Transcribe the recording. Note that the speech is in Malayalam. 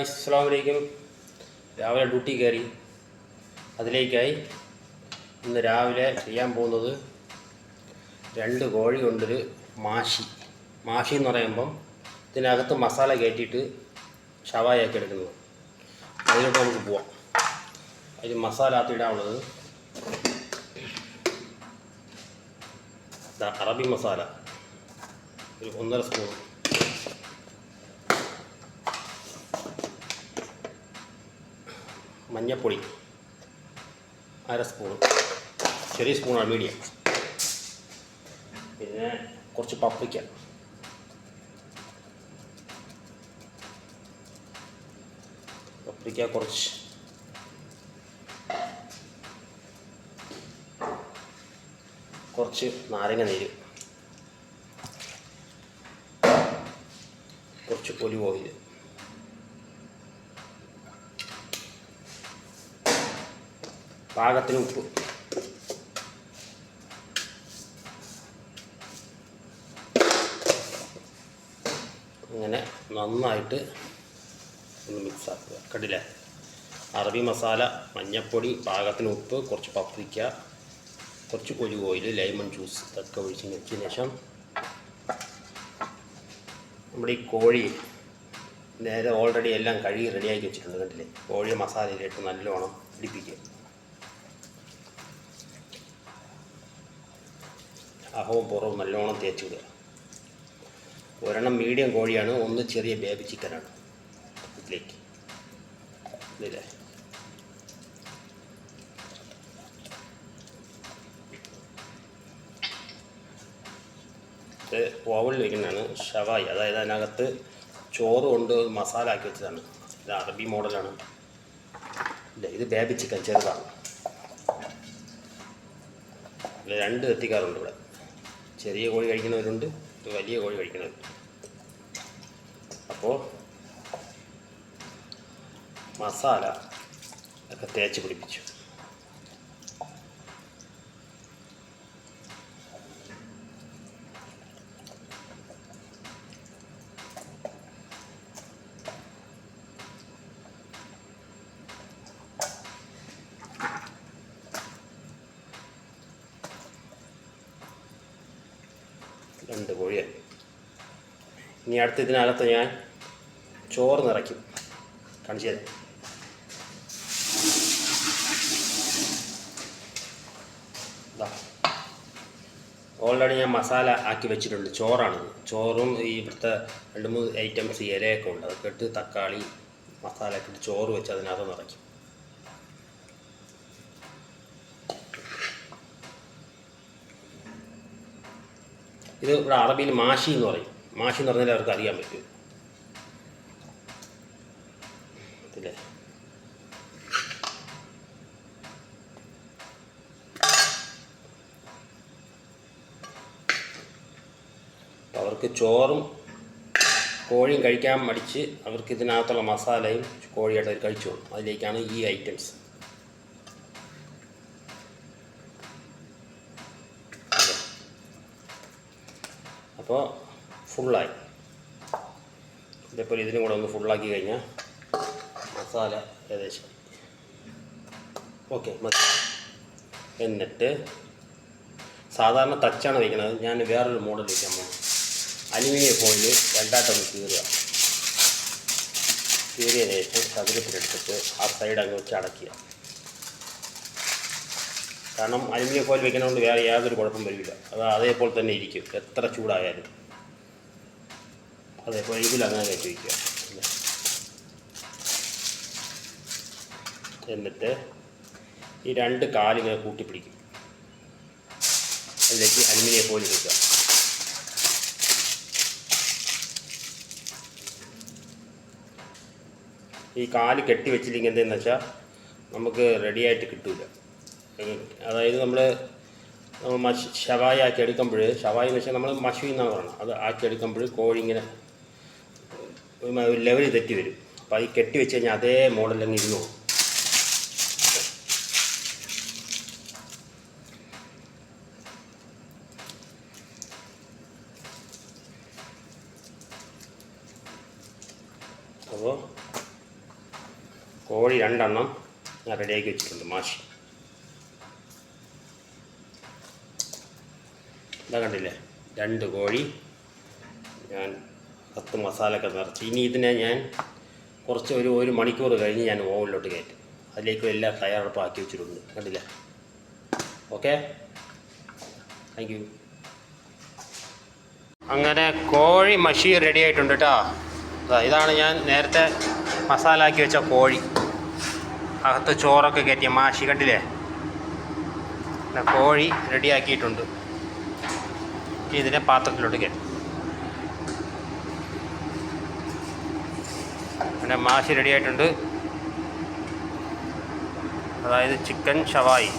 ഹായ് അസ്സാം വലൈക്കും രാവിലെ ഡ്യൂട്ടി കയറി. അതിലേക്കായി ഇന്ന് രാവിലെ ചെയ്യാൻ പോകുന്നത് രണ്ട് കോഴി കൊണ്ടൊരു മാഷി. മാഷി എന്ന് പറയുമ്പം ഇതിനകത്ത് മസാല കയറ്റിയിട്ട് ഷവായാക്കി എടുക്കുന്നത്. അതിലോട്ട് നമുക്ക് പോവാം. അതിൽ മസാല അകത്ത് ഇടാനുള്ളത് അറബി മസാല. ഒരു ഒന്നര സ്പൂൺ. മഞ്ഞപ്പൊടി. അര സ്പൂൺ ചെറിയ സ്പൂണാണ് മീഡിയം പിന്നെ കുറച്ച് പപ്പിക്ക പപ്പിക്ക കുറച്ച്. കുറച്ച് നാരങ്ങ നീര്. കുറച്ച് ഒലിവ് ഓയിൽ പാകത്തിന് ഉപ്പ്. അങ്ങനെ നന്നായിട്ട് ഒന്ന് മിക്സാക്കുക കണ്ടില്ലേ അറബി മസാല മഞ്ഞപ്പൊടി പാകത്തിന് ഉപ്പ് കുറച്ച് പപ്രിക്ക കുറച്ച് ഒലിവ് ഓയിൽ ലൈമൺ ജ്യൂസ് ഇതൊക്കെ ഒഴിച്ച് വെച്ചതിന് ശേഷം നമ്മുടെ ഈ കോഴി നേരെ ഓൾറെഡി എല്ലാം കഴുകി റെഡിയാക്കി വെച്ചിട്ടുണ്ട് കണ്ടില്ലേ? കോഴി മസാലയിലിട്ട് നല്ലോണം പിടിപ്പിക്കുക. അഹവും പുറവും നല്ലോണം തേച്ച് വിടുക. ഒരെണ്ണം മീഡിയം കോഴിയാണ് ഒന്ന് ചെറിയ ബേബി ചിക്കനാണ് ഇതിലേക്ക്. ഇതില്ലേ ഇത് ഓവനിൽ വയ്ക്കുന്നതാണ് ഷവായി അതായത് അതിനകത്ത് ചോറ് കൊണ്ട് മസാല ആക്കി വെച്ചതാണ്. ഇത് അറബി മോഡലാണ് ഇല്ല ഇത് ബേബി ചിക്കൻ ചെറുതാണ്. രണ്ട് എത്തിക്കാറുണ്ട് ഇവിടെ. ചെറിയ കോഴി കഴിക്കുന്നവരുണ്ട് വലിയ കോഴി കഴിക്കുന്നവരുണ്ട്. അപ്പോൾ മസാല ഒക്കെ തേച്ച് പിടിപ്പിച്ചു. രണ്ട് കോഴിയായി ഇനി അടുത്ത ഇതിനകത്ത് ഞാൻ ചോറ് നിറയ്ക്കും. കാണിച്ചു തരാം. ഓൾറെഡി ഞാൻ മസാല ആക്കി വെച്ചിട്ടുണ്ട്. ചോറാണിത്. ചോറും ഈ ഇവിടുത്തെ രണ്ട് മൂന്ന് ഐറ്റംസ് ഇലയൊക്കെ ഉണ്ട്. അതൊക്കെ ഇട്ട് തക്കാളി മസാല ഒക്കെ ഇട്ട് ചോറ് വെച്ച് അതിനകത്ത് നിറയ്ക്കും. ഇത് ഇവിടെ അറബിയിൽ മാഷി എന്ന് പറയും. മാഷി എന്ന് പറഞ്ഞാൽ അവർക്ക് അറിയാൻ പറ്റും. ഇല്ലേ? അവർക്ക് ചോറും കോഴിയും കഴിക്കാൻ മടിച്ച് അവർക്ക് ഇതിനകത്തുള്ള മസാലയും കോഴിയായിട്ട് അവർ കഴിച്ചോളും അതിലേക്കാണ് ഈ ഐറ്റംസ്. അപ്പോൾ ഫുള്ളായി ഇതേപോലെ ഇതിനും കൂടെ ഒന്ന് ഫുള്ളാക്കി കഴിഞ്ഞാൽ മസാല ഏകദേശം. ഓക്കെ മതി എന്നിട്ട് സാധാരണ തച്ചാണ് വയ്ക്കുന്നത് ഞാൻ വേറൊരു മോഡൽ വയ്ക്കാൻ പോകും അലുമിനിയം ഫോയിൽ രണ്ടായിട്ടൊന്ന് കീറുക. കീറിയതിന് ശേഷം ചതുരത്തിലെടുത്തിട്ട് ആ സൈഡ് അങ്ങ് വെച്ച് അടയ്ക്കുക. കാരണം അലുമിനിയം ഫോയിൽ വെക്കുന്നതുകൊണ്ട് വേറെ യാതൊരു കുഴപ്പം വരില്ല. അത് അതേപോലെ തന്നെ ഇരിക്കും. എത്ര ചൂടായാലും. അതേപോലെ ഇതിൽ അങ്ങനെ കയറ്റി വയ്ക്കുക. എന്നിട്ട് ഈ രണ്ട് കാലിങ്ങനെ കൂട്ടിപ്പിടിക്കും അതിലേക്ക് അലുമിനിയം ഫോയിൽ വെക്കുക ഈ കാൽ കെട്ടി എന്തെന്ന് വെച്ചാൽ നമുക്ക് റെഡിയായിട്ട് കിട്ടില്ല അതായത് നമ്മൾ മഷ് ഷവായി ആക്കി എടുക്കുമ്പോൾ ഷവായി വെച്ചാൽ നമ്മൾ മഷി എന്നാണ് പറയുന്നത്. അത് ആക്കി എടുക്കുമ്പോൾ കോഴി ഇങ്ങനെ ലെവൽ തെറ്റി വരും. അപ്പോൾ അത് കെട്ടി വെച്ച് കഴിഞ്ഞാൽ അതേ മോഡൽ അങ്ങ് ഇരുന്നു അപ്പോൾ കോഴി രണ്ടെണ്ണം ഞാൻ റെഡിയാക്കി വെച്ചിട്ടുണ്ട് മാഷി. ഇതാ കണ്ടില്ലേ? രണ്ട് കോഴി. ഞാൻ കത്ത് മസാലയൊക്കെ നിറച്ച്. ഇനി ഇതിനെ ഞാൻ കുറച്ച് ഒരു ഒരു മണിക്കൂർ കഴിഞ്ഞ് ഞാൻ ഓവനിലോട്ട് കയറ്റും. അതിലേക്ക് എല്ലാം തയ്യാറെടുപ്പാക്കി വെച്ചിട്ടുണ്ട്. കണ്ടില്ലേ? ഓക്കെ? Thank you. അങ്ങനെ കോഴി മഷി റെഡി ആയിട്ടുണ്ട് കേട്ടോ ഇതാണ് ഞാൻ നേരത്തെ മസാല ആക്കി വെച്ച കോഴി. അകത്ത് ചോറൊക്കെ കയറ്റിയ മാഷി കണ്ടില്ലേ? കോഴി റെഡിയാക്കിയിട്ടുണ്ട് ഇതിനെ പാത്രത്തിലോട്ട് കയറ്റും. പിന്നെ മാഷി റെഡിയായിട്ടുണ്ട് അതായത് ചിക്കൻ ഷവായി